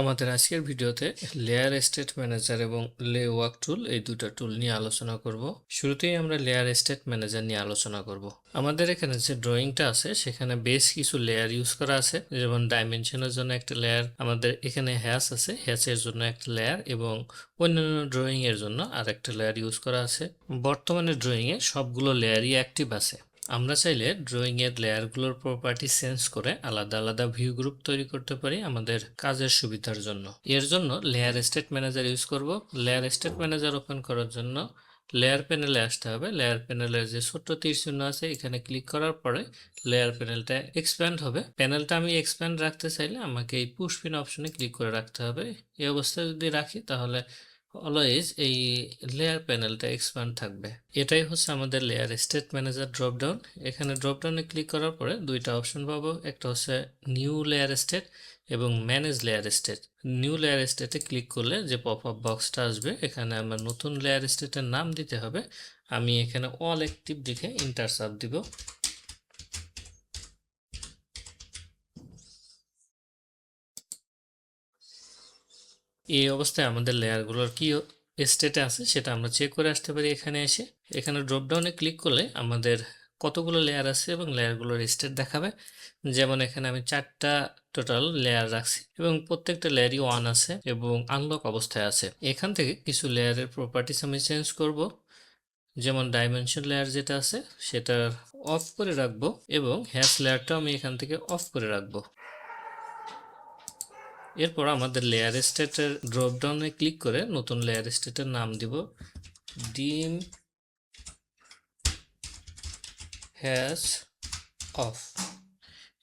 আমাদের আজকের ভিডিওতে লেয়ার স্টেট ম্যানেজার এবং লে ওয়ার্ক টুল এই দুটো টুল নিয়ে আলোচনা করব। শুরুতেই আমরা লেয়ার স্টেট ম্যানেজার নিয়ে আলোচনা করব। আমাদের এখানে যে ড্রয়িংটা আছে, সেখানে বেশ কিছু লেয়ার ইউজ করা আছে। যেমন ডাইমেনশনের জন্য একটা লেয়ার আমাদের এখানে হ্যাচ আছে হ্যাচের জন্য একটা লেয়ার এবং অন্যান্য ড্রয়িং এর জন্য আর একটা লেয়ার ইউজ করা আছে। বর্তমানে ড্রয়িং এ সবগুলো লেয়ারই অ্যাক্টিভ আছে। আমরা চাইলে ড্রয়িংয়ের লেয়ারগুলোর প্রপার্টি চেঞ্জ করে আলাদা আলাদা ভিউ গ্রুপ তৈরি করতে পারি আমাদের কাজের সুবিধার জন্য। এর জন্য লেয়ার স্টেট ম্যানেজার ইউজ করব। লেয়ার স্টেট ম্যানেজার ওপেন করার জন্য লেয়ার প্যানেলে আসতে হবে। লেয়ার প্যানেলের যে ছোট্ট তীর চিহ্ন আছে, এখানে ক্লিক করার পরে লেয়ার প্যানেলটা এক্সপ্যান্ড হবে। প্যানেলটা আমি এক্সপ্যান্ড রাখতে চাইলে আমাকে এই পুশপিন অপশনে ক্লিক করে রাখতে হবে। এই অবস্থায় যদি রাখি, তাহলে অলওয়েজ এই লেয়ার প্যানেলটা এক্সপ্যান্ড থাকবে। এটাই হচ্ছে আমাদের লেয়ার স্টেট ম্যানেজার ড্রপডাউন এখানে ড্রপডাউনে ক্লিক করার পরে দুইটা অপশন পাবো। একটা হচ্ছে নিউ লেয়ার স্টেট এবং manage layer state new layer স্টেটে ক্লিক করলে যে পপ আপ বক্সটা আসবে, এখানে আমার নতুন লেয়ার স্টেটের নাম দিতে হবে। আমি এখানে অল অ্যাক্টিভ লিখে ইন্টার সাব দিব। এই অবস্থায় আমাদের লেয়ারগুলোর কি স্টেটে আছে, সেটা আমরা চেক করে আসতে পারি এখানে এসে। এখানে ড্রপডাউনে ক্লিক করলে আমাদের কতগুলো লেয়ার আছে এবং লেয়ারগুলোর স্টেট দেখাবে। যেমন এখানে আমি চারটা টোটাল লেয়ার রাখছি এবং প্রত্যেকটা লেয়ারই ওয়ান আছে এবং আনলক অবস্থায় আছে। এখান থেকে কিছু লেয়ারের প্রপার্টিস আমি চেঞ্জ করব। যেমন ডাইমেনশন লেয়ার যেটা আছে সেটা অফ করে রাখব এবং হ্যাশ লেয়ারটাও আমি এখান থেকে অফ করে রাখব। এরপর আমাদের লেয়ার স্টেটের ড্রপডাউনে ক্লিক করে নতুন লেয়ার স্টেটের নাম দিব ডিম হ্যাশ অফ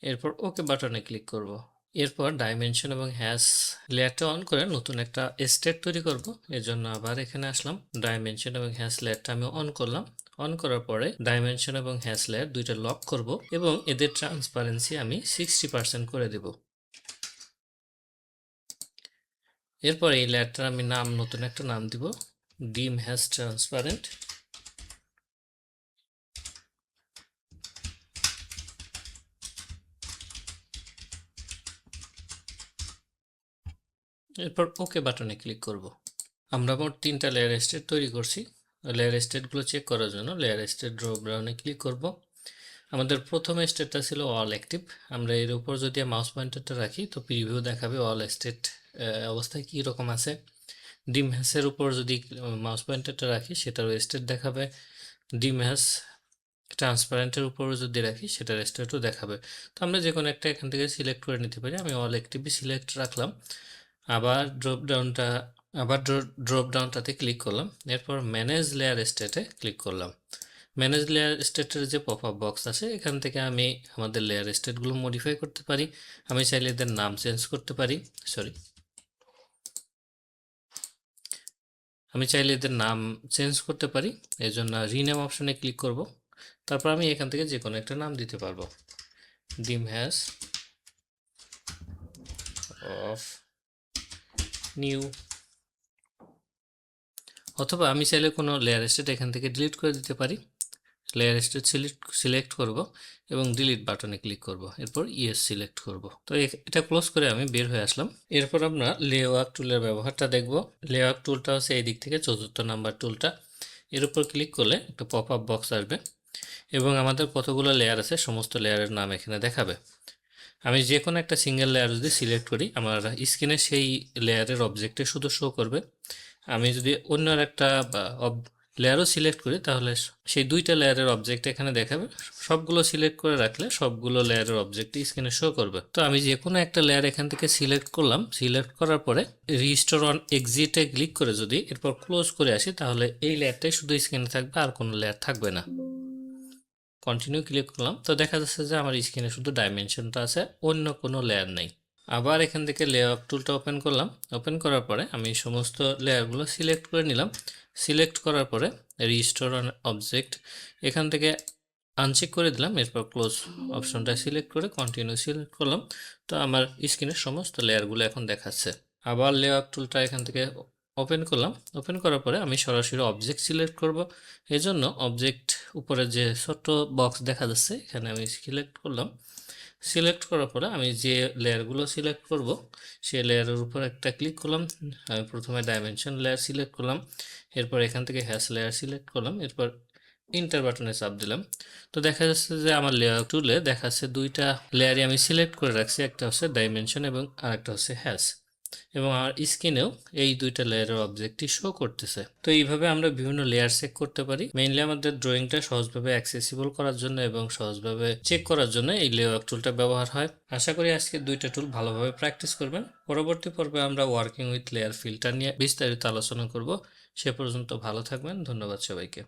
এরপর ওকে বাটনে ক্লিক করব। এরপর ডাইমেনশন এবং হ্যাশ লেয়ারটা অন করে নতুন একটা স্টেট তৈরি করব। এর জন্য আবার এখানে আসলাম। ডাইমেনশন এবং হ্যাশ লেয়ারটা আমি অন করলাম। অন করার পরে ডাইমেনশন এবং হ্যাশ লেয়ার দুইটা লক করব এবং এদের ট্রান্সপারেন্সি আমি সিক্সটি করে দেবো। এরপর এই লেয়ারটার আমি নাম, নতুন একটা নাম দিব। ডিম হ্যাজ ট্রান্সপারেন্ট এরপর ওকে বাটনে ক্লিক করব। আমরা মোট তিনটা লেয়ার স্টেট তৈরি করছি। লেয়ার স্টেটগুলো চেক করার জন্য লেয়ার স্টেট ড্রপ ডাউনে ক্লিক করব। আমাদের প্রথম স্টেটটা ছিল অল অ্যাক্টিভ আমরা এর উপর যদি মাউস পয়েন্টারটা রাখি, তো প্রিভিউ দেখাবে অল স্টেট অবস্থায় কী রকম আছে? ডিম হ্যাসের উপর যদি মাউস পয়েন্টারটা রাখি, সেটার স্টেট দেখাবে। ডিম হ্যাস ট্রান্সপারেন্টের উপর যদি রাখি, সেটার স্টেটও দেখাবে। তো আমরা যে কোনো একটা এখান থেকে সিলেক্ট করে নিতে পারি। আমি অল অ্যাক্টিভই সিলেক্ট রাখলাম। আবার ড্রপ ডাউনটা আবার ড্রপ ডাউনটাতে ক্লিক করলাম। এরপর ম্যানেজ লেয়ার স্টেটে ক্লিক করলাম। ম্যানেজ লেয়ার স্টেটের যে পপ আপ বক্স আছে, এখান থেকে আমি আমাদের লেয়ার স্টেটগুলো মডিফাই করতে পারি। আমি চাইলে এদের নাম চেঞ্জ করতে পারি। সরি আমি চাইলে এদের নাম চেঞ্জ করতে পারি এই জন্য রিনেম অপশনে ক্লিক করব। তারপর আমি এখান থেকে যে কোনো একটা নাম দিতে পারব। ডিম হ্যাজ অফ নিউ। অথবা আমি চাইলে কোনো লেয়ার স্টেট এখান থেকে ডিলিট করে দিতে পারি। লেয়ার স্টেট সিলেক্ট সিলেক্ট করব এবং ডিলিট বাটনে ক্লিক করব। এরপর ইয়েস সিলেক্ট করব। তো এটা ক্লোজ করে আমি বের হয়ে আসলাম। এরপর আমরা লেওয়ার্ক টুলের ব্যবহারটা দেখব। লেওয়ার্ক টুলটা হচ্ছে এই দিক থেকে চতুর্থ নাম্বার টুলটা এর উপর ক্লিক করলে একটা পপ আপ বক্স আসবে এবং আমাদের কতগুলো লেয়ার আছে সমস্ত লেয়ারের নাম এখানে দেখাবে। আমি যে কোনো একটা সিঙ্গেল লেয়ার যদি সিলেক্ট করি, আমার স্ক্রিনে সেই লেয়ারের অবজেক্টে শুধু শো করবে। আমি যদি অন্য একটা লেয়ারও সিলেক্ট করি, তাহলে সেই দুইটা লেয়ারের অবজেক্ট এখানে দেখাবে। সবগুলো সিলেক্ট করে রাখলে সবগুলো লেয়ারের অবজেক্ট স্ক্রিনে শো করবে। তো আমি যে কোনো একটা লেয়ার এখান থেকে সিলেক্ট করলাম সিলেক্ট করার পরে রিস্টোর অন এক্সিটে ক্লিক করে যদি এরপর ক্লোজ করে আসি, তাহলে এই লেয়ারটাই শুধু স্ক্রিনে থাকবে, আর কোনো লেয়ার থাকবে না। কন্টিনিউ ক্লিক করলাম, তো দেখা যাচ্ছে যে আমার স্ক্রিনে শুধু ডাইমেনশনটা আছে, অন্য কোনো লেয়ার নেই। আবার এখান থেকে লেয়ার টুলটা ওপেন করলাম। ওপেন করার পরে আমি সমস্ত লেয়ারগুলো সিলেক্ট করে নিলাম। সিলেক্ট করার পরে রিস্টোর অন অবজেক্ট এখান থেকে আনচেক করে দিলাম, এরপর ক্লোজ অপশনটা সিলেক্ট করে কন্টিনিউ সিলেক্ট করলাম। তো আমার স্ক্রিনের সমস্ত লেয়ারগুলো এখন দেখাচ্ছে। আবার লেয়ার টুলটা এখান থেকে ওপেন করলাম। ওপেন করার পরে আমি সরাসরি অবজেক্ট সিলেক্ট করব। এই জন্য অবজেক্ট উপরে যে ছোট্ট বক্স দেখা যাচ্ছে, এখানে আমি সিলেক্ট করলাম। সিলেক্ট করার পরে আমি যে লেয়ারগুলো সিলেক্ট করব, সেই লেয়ারের উপর একটা ক্লিক করলাম। আমি প্রথমে ডাইমেনশন লেয়ার সিলেক্ট করলাম। এরপর এখান থেকে হ্যাশ লেয়ার সিলেক্ট করলাম, এরপর ইন্টার বাটনে চাপ দিলাম। তো দেখা যাচ্ছে যে আমার লেয়ার টুলে দেখা যাচ্ছে দুইটা লেয়ারই আমি সিলেক্ট করে রাখছি, একটা হচ্ছে ডাইমেনশন এবং আরেকটা হচ্ছে হ্যাশ এবং আমার স্ক্রিনেও এই দুইটা লেয়ারের অবজেক্টটি শো করতেছে। তো এইভাবে আমরা বিভিন্ন লেয়ার চেক করতে পারি। মেইনলি আমাদের ড্রয়িংটা সহজভাবে অ্যাক্সেসিবল করার জন্য এবং সহজভাবে চেক করার জন্য এই লেয়ার টুলটা ব্যবহার হয়। আশা করি আজকে দুইটা টুল ভালোভাবে প্র্যাকটিস করবেন। পরবর্তী পর্বে আমরা ওয়ার্কিং উইথ লেয়ার ফিল্টার নিয়ে বিস্তারিত আলোচনা করব। সে পর্যন্ত ভালো থাকবেন। ধন্যবাদ সবাইকে।